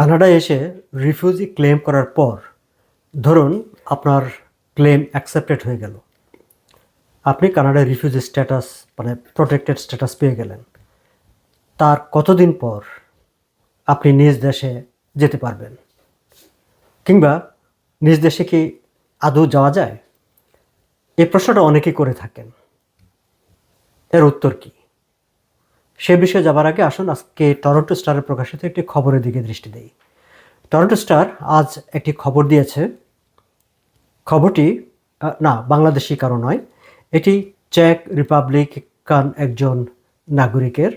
কানাডায় এসে refugee claim করার পর, ধরুন আপনার ক্লেম অ্যাকসেপ্টেড হয়ে গেল। আপনি কানাডায় রিফিউজি স্ট্যাটাস মানে প্রোটেক্টেড স্ট্যাটাস পেয়ে গেলেন। তার কতদিন পর আপনি নিজ দেশে যেতে পারবেন? কিংবা নিজ দেশে কি আদৌ যাওয়া যায়? এই প্রশ্নটা অনেকেই করে থাকেন। এর উত্তর কি? সে বিষয়ে যাবার আগে আসুন, আজকে টরন্টো স্টারে প্রকাশিত একটি খবরের দিকে দৃষ্টি দেই। টরন্টো স্টার আজ একটি খবর দিয়েছে। খবরটি না, বাংলাদেশি কারও নয়। এটি চেক রিপাবলিকান একজন নাগরিকের,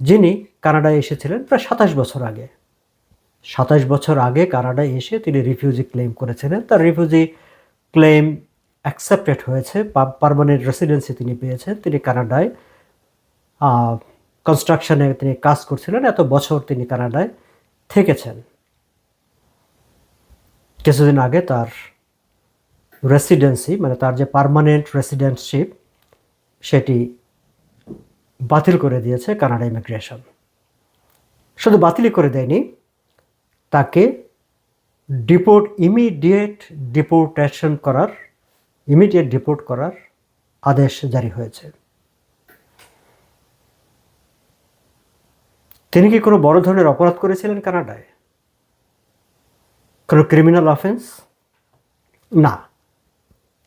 যিনি কানাডায় এসেছিলেন প্রায় সাতাশ বছর আগে। সাতাশ বছর আগে কানাডায় এসে তিনি রিফিউজি ক্লেম করেছিলেন। তার রিফিউজি ক্লেম অ্যাকসেপ্টেড হয়েছে। পারমানেন্ট রেসিডেন্সি তিনি পেয়েছেন। তিনি কানাডায় কনস্ট্রাকশনে তিনি কাজ করছিলেন, এত বছর তিনি কানাডায় থেকেছেন। কিছুদিন আগে তার রেসিডেন্সি মানে তার যে পার্মানেন্ট রেসিডেন্টশিপ সেটি বাতিল করে দিয়েছে কানাডা ইমিগ্রেশন শুধু বাতিলই করে দেয়নি, তাকে ডিপোর্ট ইমিডিয়েট ডিপোর্টেশন করার ইমিডিয়েট ডিপোর্ট করার আদেশ জারি হয়েছে। তিনি কি কোনো বড় ধরনের অপরাধ করেছিলেন কানাডায়? কোনো ক্রিমিনাল অফেন্স না।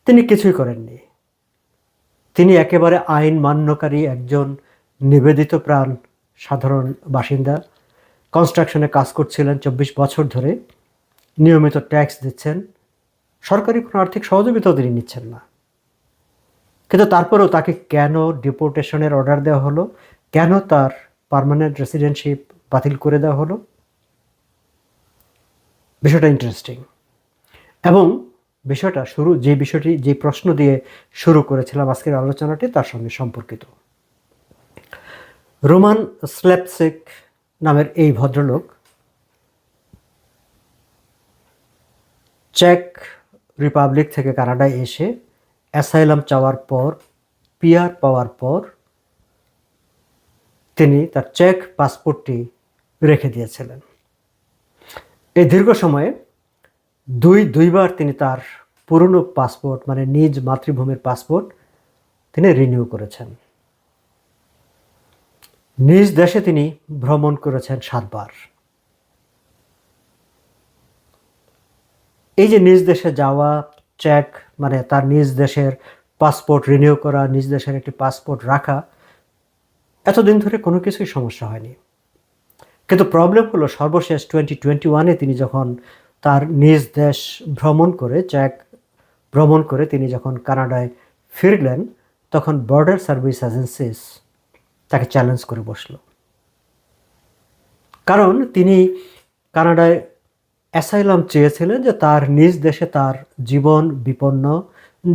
তিনি কিছুই করেননি। তিনি একেবারে আইন মান্যকারী একজন নিবেদিত প্রাণ সাধারণ বাসিন্দা। কনস্ট্রাকশনে কাজ করছিলেন চব্বিশ বছর ধরে। নিয়মিত ট্যাক্স দিচ্ছেন। সরকারি কোনো আর্থিক সহযোগিতাও তিনি নিচ্ছেন না। কিন্তু তারপরেও তাকে কেন ডিপোর্টেশনের অর্ডার দেওয়া হলো? কেন তার পার্মানেন্ট রেসিডেন্টশিপ বাতিল করে দেওয়া হলো। বিষয়টা ইন্টারেস্টিং এবং বিষয়টা শুরু, যে বিষয়টি, যে প্রশ্ন দিয়ে শুরু করেছিলাম আজকের আলোচনাটি তার সঙ্গে সম্পর্কিত। রোমান স্ল্যাপসেক নামের এই ভদ্রলোক চেক রিপাবলিক থেকে কানাডায় এসে অ্যাসাইলাম চাওয়ার পর, পিয়ার পাওয়ার পর তিনি তার চেক, পাসপোর্টটি রেখে দিয়েছিলেন। এই দীর্ঘ সময়ে দুই, দুইবার তিনি তার পুরনো পাসপোর্ট মানে নিজ মাতৃভূমির পাসপোর্ট তিনি রিনিউ করেছেন। নিজ দেশে তিনি ভ্রমণ করেছেন সাতবার। এই যে নিজ দেশে যাওয়া, চেক মানে তার নিজ দেশের পাসপোর্ট রিনিউ করা, নিজ দেশের একটি পাসপোর্ট রাখা এতদিন ধরে কোনো কিছুই সমস্যা হয়নি। কিন্তু প্রবলেম হলো সর্বশেষ টোয়েন্টি টোয়েন্টি ওয়ানে তিনি যখন তার নিজ দেশ ভ্রমণ করে, চেক ভ্রমণ করে তিনি যখন কানাডায় ফিরলেন, তখন বর্ডার সার্ভিস এজেন্সিস তাকে চ্যালেঞ্জ করে বসল। কারণ তিনি কানাডায় অ্যাসাইলাম চেয়েছিলেন যে তার নিজ দেশে তার জীবন বিপন্ন,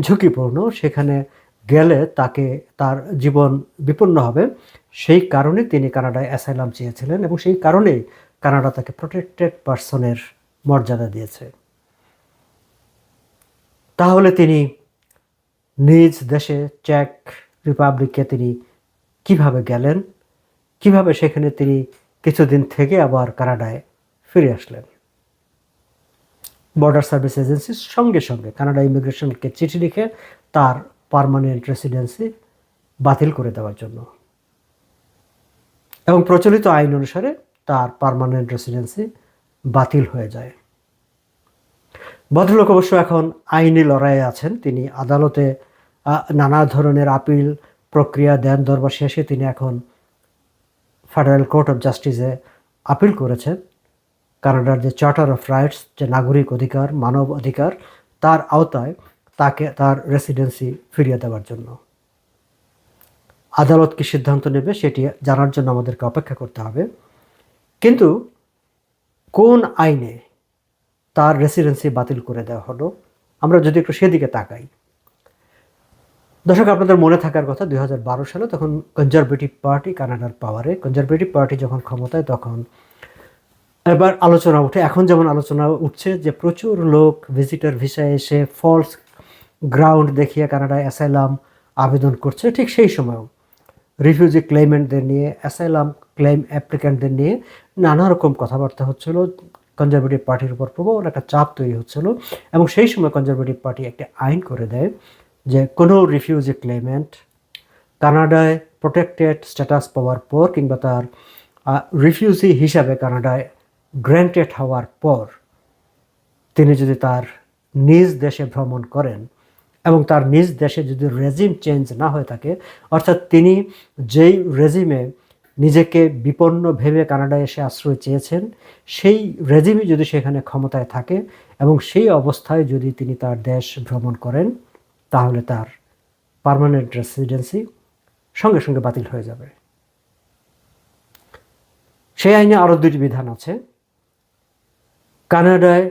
ঝুঁকিপূর্ণ, সেখানে গেলে তাকে তার জীবন বিপন্ন হবে। সেই কারণে তিনি কানাডায় অ্যাসাইলাম চেয়েছিলেন এবং সেই কারণেই কানাডা তাকে প্রোটেক্টেড পার্সনের মর্যাদা দিয়েছে। তাহলে তিনি নিজ দেশে চেক রিপাবলিককে তিনি কীভাবে গেলেন? কীভাবে সেখানে তিনি কিছুদিন থেকে আবার কানাডায় ফিরে আসলেন? বর্ডার সার্ভিস এজেন্সির সঙ্গে সঙ্গে কানাডা ইমিগ্রেশনকে চিঠি লিখে তার পার্মানেন্ট রেসিডেন্সি বাতিল করে দেওয়ার জন্য। এবং প্রচলিত আইন অনুসারে তার পারমানেন্ট রেসিডেন্সি বাতিল হয়ে যায়। ভদ্রলোক অবশ্য এখন আইনি লড়াইয়ে আছেন। তিনি আদালতে নানা ধরনের আপিল প্রক্রিয়া দেন। দরবার শেষে তিনি এখন ফেডারেল কোর্ট অফ জাস্টিসে আপিল করেছেন। কানাডার যে চার্টার অফ রাইটস যে নাগরিক অধিকার, মানব অধিকার, তার আওতায় তাকে তার রেসিডেন্সি ফিরিয়ে দেওয়ার জন্য। আদালত কি সিদ্ধান্ত নেবে সেটি জানার জন্য আমাদেরকে অপেক্ষা করতে হবে। কিন্তু কোন আইনে তার রেসিডেন্সি বাতিল করে দেওয়া হলো? আমরা যদি একটু সেদিকে তাকাই। দর্শক, আপনাদের মনে থাকার কথা দু হাজার বারো সালে তখন কনজারভেটিভ পার্টি কানাডার পাওয়ারে কনজারভেটিভ পার্টি যখন ক্ষমতায় তখন এবার আলোচনা উঠে। এখন যেমন আলোচনা উঠছে যে প্রচুর লোক ভিজিটার ভিসায় এসে ফলস গ্রাউন্ড দেখিয়ে কানাডায় অ্যাসাইলাম আবেদন করছে, ঠিক সেই সময়ও। রিফিউজি ক্লেমেন্টদের নিয়ে অ্যাসাইলাম ক্লেম অ্যাপ্লিক্যান্টদের নিয়ে নানা রকম কথাবার্তা হচ্ছিল। কনজারভেটিভ পার্টির উপর প্রবল একটা চাপ তৈরি হচ্ছিল এবং সেই সময় কনজারভেটিভ পার্টি একটি আইন করে দেয় যে কোনো রিফিউজি ক্লেমেন্ট কানাডায় প্রোটেক্টেড স্ট্যাটাস পাওয়ার পর কিংবা তার রিফিউজি হিসাবে কানাডায় গ্র্যান্টেড হওয়ার পর তিনি যদি তার নিজ দেশে ভ্রমণ করেন এবং তার নিজ দেশে যদি রেজিম চেঞ্জ না হয়ে থাকে, অর্থাৎ তিনি যেই রেজিমে নিজেকে বিপন্ন ভেবে কানাডায় এসে আশ্রয় চেয়েছেন, সেই রেজিমই যদি সেখানে ক্ষমতায় থাকে এবং সেই অবস্থায় যদি তিনি তার দেশ ভ্রমণ করেন, তাহলে তার পার্মানেন্ট রেসিডেন্সি সঙ্গে সঙ্গে বাতিল হয়ে যাবে। সেই আইনে আরও দুটি বিধান আছে। কানাডায়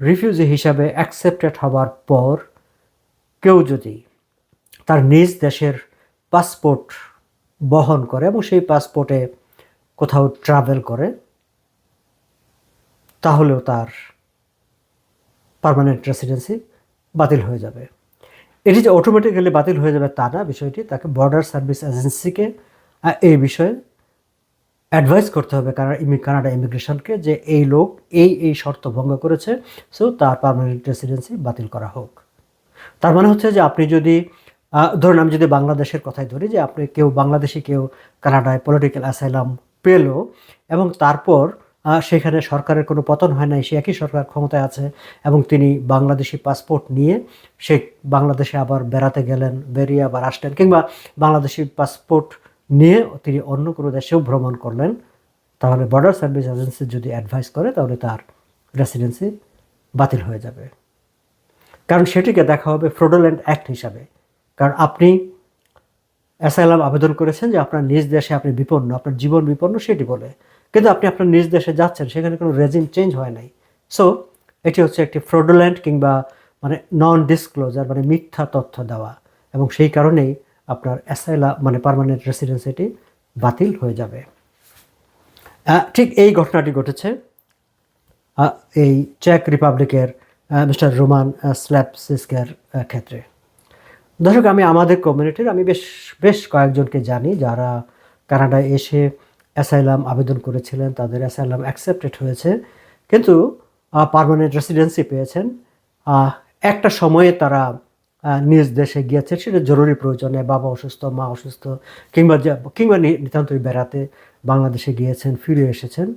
রিফিউজি হিসাবে অ্যাকসেপ্টেড হওয়ার পর কেউ যদি তার নিজ দেশের পাসপোর্ট বহন করে এবং সেই পাসপোর্টে কোথাও ট্রাভেল করে, তাহলেও তার পার্মানেন্ট রেসিডেন্সি বাতিল হয়ে যাবে। এটি যে অটোমেটিক্যালি বাতিল হয়ে যাবে তা না, বিষয়টি তাকে বর্ডার সার্ভিস এজেন্সিকে এই বিষয়ে অ্যাডভাইস করতে হবে ইমি কানাডা ইমিগ্রেশনকে যে এই লোক এই এই শর্ত ভঙ্গ করেছে সো তার পার্মানেন্ট রেসিডেন্সি বাতিল করা হোক। তার মানে হচ্ছে যে আপনি যদি ধরুন আমি যদি বাংলাদেশের কথাই ধরি যে আপনি কেউ বাংলাদেশি, কেউ কানাডায় পলিটিক্যাল অ্যাসাইলাম পেল এবং তারপর সেখানে সরকারের কোনো পতন হয় নাই, সে একই সরকার ক্ষমতায় আছে এবং তিনি বাংলাদেশি পাসপোর্ট নিয়ে সে বাংলাদেশে আবার বেড়াতে গেলেন, বেরিয়ে আবার আসলেন কিংবা বাংলাদেশি পাসপোর্ট নিয়ে তিনি অন্য কোনো দেশেও ভ্রমণ করলেন, তাহলে বর্ডার সার্ভিস এজেন্সি যদি অ্যাডভাইস করে তাহলে তার রেসিডেন্সি বাতিল হয়ে যাবে। কারণ সেটিকে দেখা হবে ফ্রোডোল্যান্ড অ্যাক্ট হিসাবে। কারণ আপনি অ্যাসাইলাম আবেদন করেছেন যে আপনার নিজ দেশে আপনি বিপন্ন, আপনার জীবন বিপন্ন সেটি বলে। কিন্তু আপনি আপনার নিজ দেশে যাচ্ছেন, সেখানে কোনো রেজিম চেঞ্জ হয় নাই। সো এটি হচ্ছে একটি ফ্রোডোল্যান্ড কিংবা মানে নন ডিসক্লোজার মানে মিথ্যা তথ্য দেওয়া। এবং সেই কারণেই আপনার অ্যাসাইলা মানে পার্মানেন্ট রেসিডেন্সিটি বাতিল হয়ে যাবে। ঠিক এই ঘটনাটি ঘটেছে। এই চেক রিপাবলিকের মিস্টার রোমান স্ল্যাপসিস্কের ক্ষেত্রে। দর্শক, আমি আমাদের কমিউনিটির আমি বেশ বেশ কয়েকজনকে জানি যারা কানাডায় এসে অ্যাসাইলাম আবেদন করেছিলেন। তাদের অ্যাসাইলাম অ্যাকসেপ্টেড হয়েছে। কিন্তু পারমানেন্ট রেসিডেন্সি পেয়েছেন। একটা সময়ে তারা নিজ দেশে গিয়েছেন সেটা জরুরি প্রয়োজনে বাবা অসুস্থ, মা অসুস্থ, কিংবা কিংবা নিতান্তই বেড়াতে বাংলাদেশে গিয়েছেন, ফিরে এসেছেন।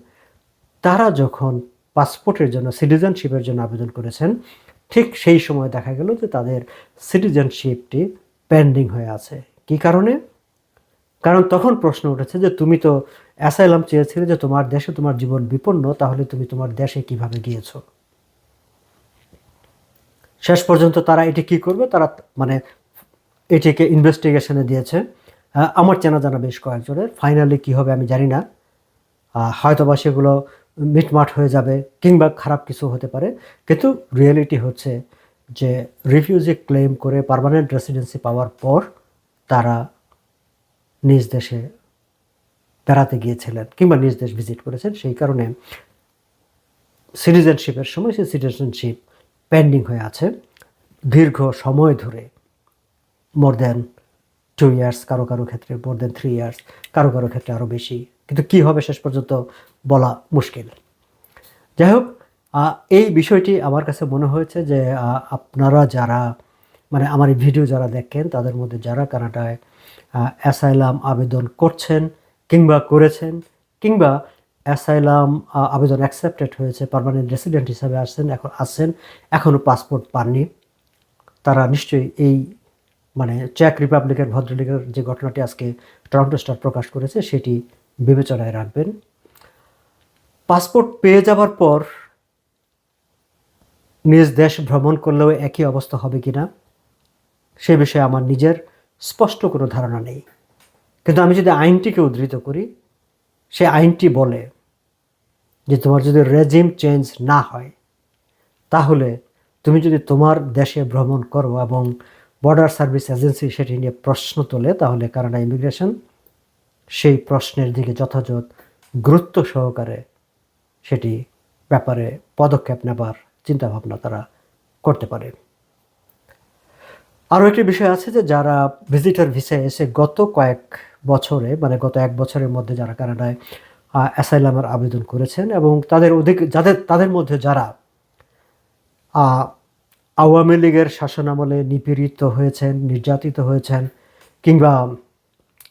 তারা যখন পাসপোর্টের জন্য, সিটিজেনশিপের জন্য আবেদন করেছেন। ঠিক সেই সময় দেখা গেল যে তাদের সিটিজেনশিপটি পেন্ডিং হয়ে আছে। কি কারণে? কারণ তখন প্রশ্ন উঠেছে যে তুমি তো অ্যাসাইলাম চেয়েছিলে যে তোমার দেশে তোমার জীবন বিপন্ন, তাহলে তুমি তোমার দেশে কীভাবে গিয়েছো? শেষ পর্যন্ত তারা এটি কি করবে? তারা মানে এটিকে ইনভেস্টিগেশনে দিয়েছে। আমার চেনা জানা বেশ কয়েকজনের। ফাইনালি কি হবে আমি জানি না। হয়তোবা সেগুলো মিটমাট হয়ে যাবে কিংবা খারাপ কিছু হতে পারে। কিন্তু রিয়েলিটি হচ্ছে যে রিফিউজি ক্লেম করে পারমানেন্ট রেসিডেন্সি পাওয়ার পর তারা নিজ দেশে বেড়াতে গিয়েছিলেন কিংবা নিজ দেশ ভিজিট করেছেন। সেই কারণে সিটিজেনশিপের সময় সেই সিটিজেনশিপ পেন্ডিং হয়ে আছে। দীর্ঘ সময় ধরে মোর দেন টু ইয়ার্স কারও কারও ক্ষেত্রে মোর দেন থ্রি ইয়ার্স কারও কারও ক্ষেত্রে আরও বেশি কিন্তু কি হবে শেষ পর্যন্ত বলা মুশকিল। যাই হোক এই বিষয়টি আমার কাছে মনে হয়েছে যে আপনারা যারা মানে আমার এই ভিডিও যারা দেখেন, তাদের মধ্যে যারা কানাডায় অ্যাসাইলাম আবেদন করছেন কিংবা করেছেন, কিংবা অ্যাসাইলাম আবেদন অ্যাকসেপ্টেড হয়েছে পার্মানেন্ট রেসিডেন্ট হিসাবে আসছেন, এখন আসছেন এখনও পাসপোর্ট পাননি, তারা নিশ্চয়ই এই মানে চেক রিপাবলিকের ভদ্রলিকের যে ঘটনাটি আজকে টরন্টো স্টার প্রকাশ করেছে, সেটি বিবেচনায় রাখবেন। পাসপোর্ট পেয়ে যাবার পর নিজ দেশ ভ্রমণ করলেও একই অবস্থা হবে কি না সে বিষয়ে আমার নিজের স্পষ্ট কোনো ধারণা নেই। কিন্তু আমি যদি আইনটিকে উদ্ধৃত করি, সে আইনটি বলে যে তোমার যদি রেজিম চেঞ্জ না হয়, তাহলে তুমি যদি তোমার দেশে ভ্রমণ করো এবং বর্ডার সার্ভিস এজেন্সি সেটি নিয়ে প্রশ্ন তোলে, তাহলে কানাডা ইমিগ্রেশন সেই প্রশ্নের দিকে যথাযথ গুরুত্ব সহকারে সেটি ব্যাপারে পদক্ষেপ নেবার চিন্তাভাবনা তারা করতে পারে। আরও একটি বিষয় আছে যে, যারা ভিজিটার ভিসায় এসে গত কয়েক বছরে মানে গত এক বছরের মধ্যে যারা কানাডায় অ্যাসাইলামের আবেদন করেছেন এবং তাদের অধিক, যাদের, তাদের মধ্যে যারা আওয়ামী লীগের শাসনামলে নিপীড়িত হয়েছেন, নির্যাতিত হয়েছেন কিংবা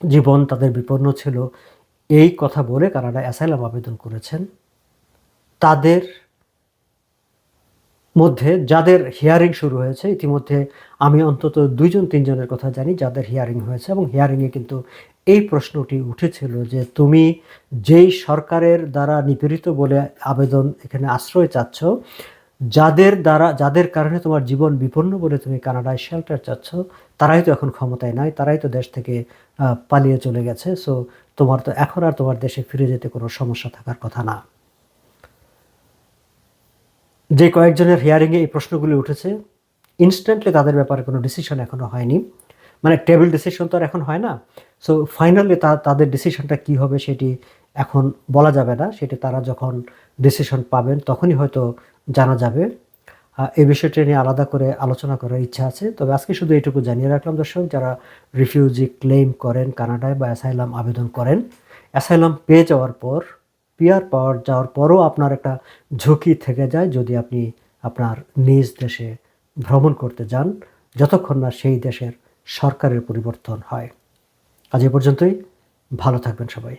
জীবন তাদের বিপন্ন ছিল। এই কথা বলে কানাডা অ্যাসাইলাম আবেদন করেছেন। তাদের মধ্যে যাদের হিয়ারিং শুরু হয়েছে, ইতিমধ্যে আমি অন্তত দুইজন, তিনজনের কথা জানি, যাদের হিয়ারিং হয়েছে এবং হিয়ারিংয়ে কিন্তু এই প্রশ্নটি উঠেছিল যে তুমি যেই সরকারের দ্বারা নিপীড়িত বলে আবেদন এখানে আশ্রয় চাচ্ছ যাদের দ্বারা, যাদের কারণে তোমার জীবন বিপন্ন বলে তুমি কানাডায় শেল্টার চাচ্ছ, তারাই তো এখন ক্ষমতায় নাই, তারাই তো দেশ থেকে পালিয়ে চলে গেছে। সো তোমার তো এখন আর তোমার দেশে ফিরে যেতে কোনো সমস্যা থাকার কথা না। যে কয়েকজনের হিয়ারিংয়ে এই প্রশ্নগুলি উঠেছে। ইনস্ট্যান্টলি তাদের ব্যাপারে কোনো ডিসিশন এখনও হয়নি। মানে টেবিল ডিসিশন তো আর এখন হয় না। সো ফাইনালি তা, তাদের ডিসিশনটা কী হবে সেটি এখন বলা যাবে না। সেটি তারা যখন ডিসিশন পাবেন, তখনই হয়তো জানা যাবে। এই বিষয়টি নিয়ে আলাদা করে আলোচনা করার ইচ্ছা আছে। তবে আজকে শুধু এইটুকু জানিয়ে রাখলাম, দর্শক, যারা রিফিউজি ক্লেম করেন কানাডায় বা অ্যাসাইলাম আবেদন করেন অ্যাসাইলাম পেয়ে যাওয়ার পর পিয়ার পাওয়ার যাওয়ার পরও আপনার একটা ঝুঁকি থেকে যায় যদি আপনি আপনার নিজ দেশে ভ্রমণ করতে যান, যতক্ষণ না সেই দেশের সরকারের পরিবর্তন হয়। আজ এ পর্যন্তই। ভালো থাকবেন সবাই।